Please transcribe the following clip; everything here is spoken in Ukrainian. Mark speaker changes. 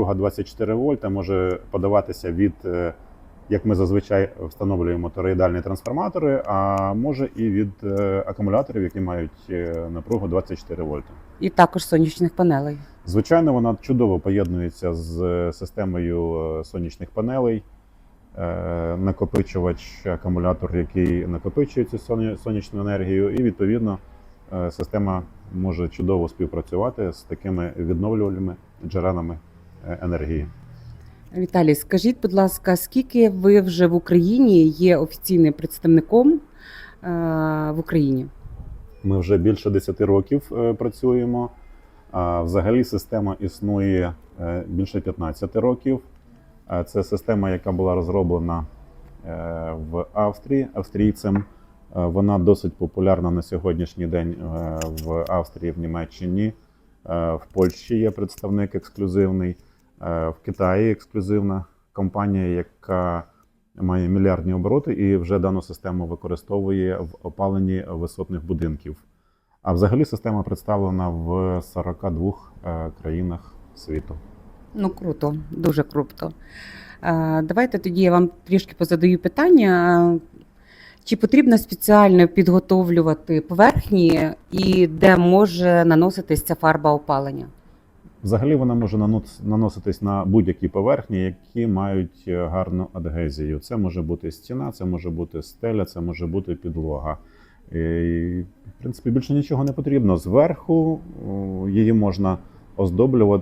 Speaker 1: Напруга 24 вольта може подаватися від, е, як ми зазвичай встановлюємо тороїдальні трансформатори, а може і від е, акумуляторів, які мають е, напругу 24 вольта.
Speaker 2: І також сонячних панелей.
Speaker 1: Звичайно, вона чудово поєднується з системою сонячних панелей. Накопичувач, акумулятор, який накопичує цю сонячну енергію, і відповідно система може чудово співпрацювати з такими відновлювальними джерелами енергії.
Speaker 2: Віталій, скажіть, будь ласка, скільки ви вже в Україні є офіційним представником е, в Україні?
Speaker 1: Ми вже більше 10 років е, працюємо. А взагалі система існує е, більше 15 років. Це система, яка була розроблена в Австрії австрійцем. Вона досить популярна на сьогоднішній день в Австрії, в Німеччині. В Польщі є представник ексклюзивний, в Китаї ексклюзивна компанія, яка має мільярдні обороти і вже дану систему використовує в опаленні висотних будинків. А взагалі система представлена в 42 е, країнах світу.
Speaker 2: Ну, круто, дуже круто. Е, Давайте тоді я вам трішки позадаю питання. Чи потрібно спеціально підготовлювати поверхні і де може наноситись ця фарба опалення?
Speaker 1: Взагалі вона може наноситись на будь-які поверхні, які мають е, гарну адгезію. Це може бути стіна, це може бути стеля, це може бути підлога. І, в принципі, більше нічого не потрібно. Зверху її можна оздоблювати